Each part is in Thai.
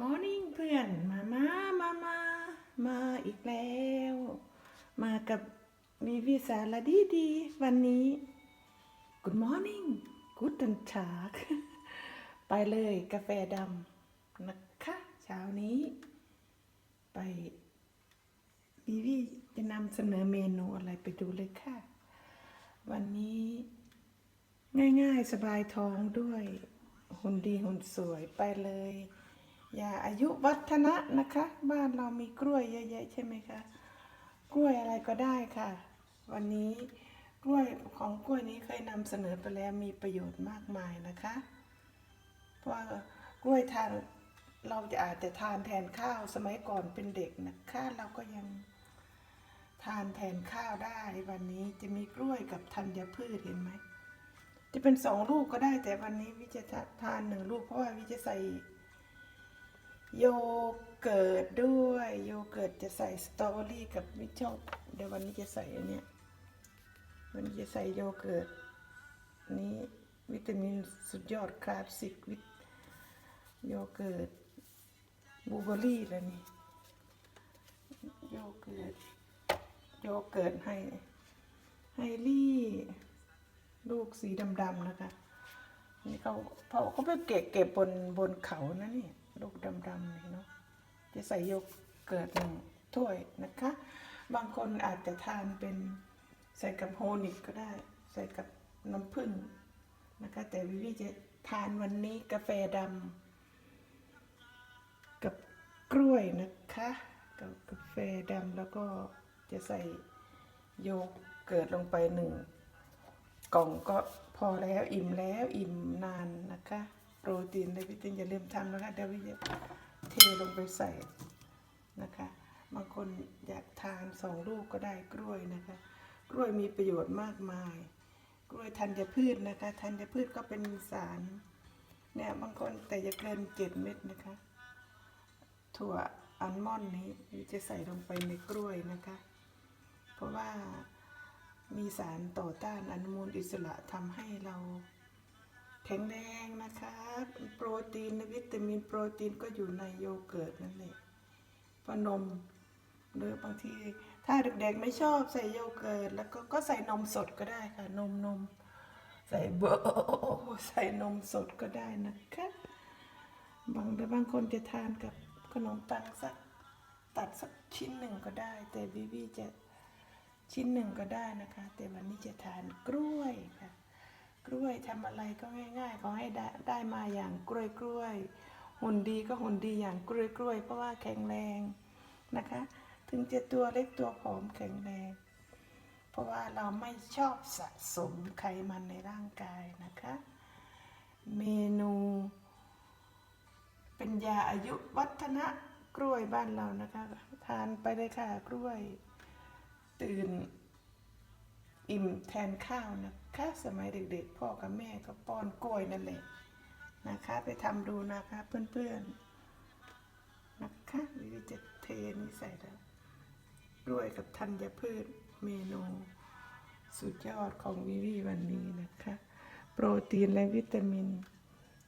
Morning เพื่อนมามามามามาอีกแล้ว มากับมีวิสาระดีดีวันนี้ Good morning Guten Tag ไปเลยกาแฟดำนะคะเช้านี้ ไปวีวีจะนำเสนอเมนูอะไรไปดูเลยค่ะ วันนี้ ง่ายๆสบายท้องด้วย หุ่นดีหุ่นสวยไปเลย อย่าอายุวัฒนะนะคะ บ้านเรามีกล้วยเยอะแยะใช่ไหมคะ กล้วยอะไรก็ได้ค่ะ วันนี้กล้วยของกล้วยนี้เคยนำเสนอไปแล้วมีประโยชน์มากมายนะคะ เพราะกล้วยทานเราจะอาจจะทานแทนข้าวสมัยก่อนเป็นเด็กนะคะเราก็ยังทานแทนข้าวได้วันนี้จะมีกล้วยกับธัญพืชเห็นไหมจะเป็นสองลูกก็ได้แต่วันนี้วิจะทานหนึ่งลูกเพราะว่าวิจะใส่ โยเกิร์ตด้วย โยเกิร์ตจะใส่สตรอเบอรี่กับวิชอบเดี๋ยววันนี้จะใส่อันเนี้ยวันนี้จะใส่โยเกิร์ตนี้วิตามินสุดยอดคลาสสิกวิตโยเกิร์ตบูเบอร์รี่แล้วนี่โยเกิร์ตโยเกิร์ตให้ไฮลี่ลูกสีดำๆนะคะนี่เขาเขาเขาไปเก็บเก็บบนบนเขานะนี่ ลูกดำๆนี่เนาะจะใส่โยเกิร์ตหนึ่งถ้วยนะคะ บางคนอาจจะทานเป็นใส่กับโฮนิกก็ได้ ใส่กับน้ำผึ้งนะคะ แต่วิวีจะทานวันนี้กาแฟดำกับกล้วยนะคะกับกาแฟดำแล้วก็จะใส่โยเกิร์ตลงไปหนึ่งกล่องก็พอแล้วอิ่มแล้วอิ่มนานนะคะ โปรตีนและวิตามินอย่าลืมทำนะคะเดี๋ยววิจะเทลงไปใส่นะคะบางคนอยากทานสองลูกก็ได้กล้วยนะคะ กล้วยมีประโยชน์มากมาย กล้วยธัญพืชนะคะธัญพืชก็เป็นสารเนี่ยบางคนแต่จะเกินเจ็ดเม็ดนะคะ ถั่วอัลมอนด์นี้จะใส่ลงไปในกล้วยนะคะ เพราะว่ามีสารต่อต้านอนุมูลอิสระทำให้เรา แข็งแรงนะคะโปรตีนวิตามินโปรตีนก็อยู่ในโยเกิร์ตนั่นแหละพนมหรือบางที ถ้าเด็กๆไม่ชอบใส่โยเกิร์ตแล้วก็ก็ใส่นมสดก็ได้ค่ะ นมนมใส่เบอร์ใส่นมสดก็ได้นะคะ บางหรือบางคนจะทานกับขนมปังสักตัดสักชิ้นหนึ่งก็ได้ แต่วิวีจะชิ้นหนึ่งก็ได้นะคะ แต่วันนี้จะทานกล้วยค่ะ กล้วยทำอะไรก็ง่ายๆขอให้ได้ได้มาอย่างกล้วยกล้วยหุ่นดีก็หุ่นดีอย่างกล้วยกล้วยเพราะว่าแข็งแรงนะคะ ถึงจะตัวเล็กตัวผอมแข็งแรง เพราะว่าเราไม่ชอบสะสมไขมันในร่างกายนะคะ เมนูเป็นยาอายุวัฒนะกล้วยบ้านเรานะคะ ทานไปเลยค่ะกล้วยตื่น อิ่มแทนข้าวนะคะสมัยเด็กๆ พ่อกับแม่ก็ป้อนกล้วยนั่นแหละนะคะ ไปทำดูนะคะเพื่อนๆนะคะวิวจะเทนี่ใส่แล้วกล้วยกับธัญพืชเมนู สุดยอดของวิวีวันนี้นะคะ โปรตีนและวิตามิน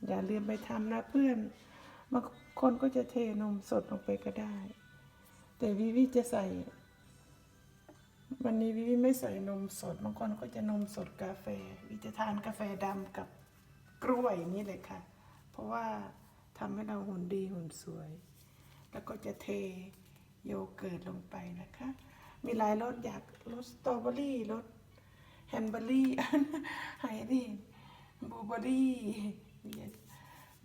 อย่าลืมไปทำนะเพื่อนบางคนก็จะเทนมสดลงไปก็ได้ แต่วิวีจะใส่ วันนี้วิวไม่ใส่นมสดบางคนก็จะนมสดกาแฟ วิจะทานกาแฟดำกับกล้วยนี่เลยค่ะ เพราะว่าทำให้เราหุ่นดีหุ่นสวย แล้วก็จะเทโยเกิร์ตลงไปนะคะ มีหลายรสอยากรสสตรอเบอรี่รสแฮนเบอรี่ไฮนี่บลูเบอรี่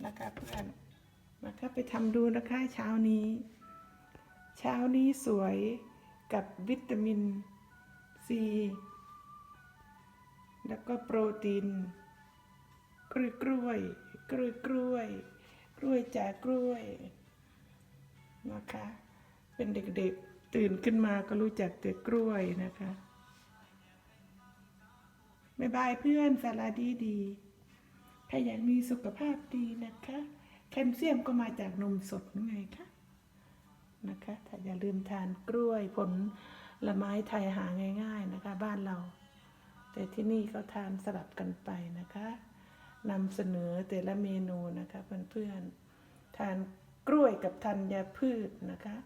นะคะเพื่อนนะคะไปทำดูนะคะเช้านี้ เช้านี้สวยกับวิตามิน ซีแล้วก็โปรตีนกล้วยกล้วยกล้วยกล้วยกล้วยจากกล้วยนะคะ เป็นเด็กๆตื่นขึ้นมาก็รู้จักแต่กล้วยนะคะบ๊ายบายเพื่อนสาระดีดีๆถ้าอยากมีสุขภาพดีนะคะ แคลเซียมก็มาจากนมสดนั่นไงคะนะคะถ้าอย่าลืมทานกล้วยผล ละไม้ไทยหาง่าย ๆนะคะ บ้านเรา แต่ที่นี่ก็ทานสลับกันไปนะคะนำเสนอแต่ละเมนูนะคะเพื่อนๆทานกล้วยกับธัญพืชนะคะ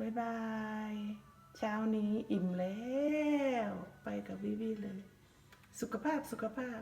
บ๊ายบาย เช้านี้อิ่มแล้ว ไปกับวิวีเลย สุขภาพสุขภาพ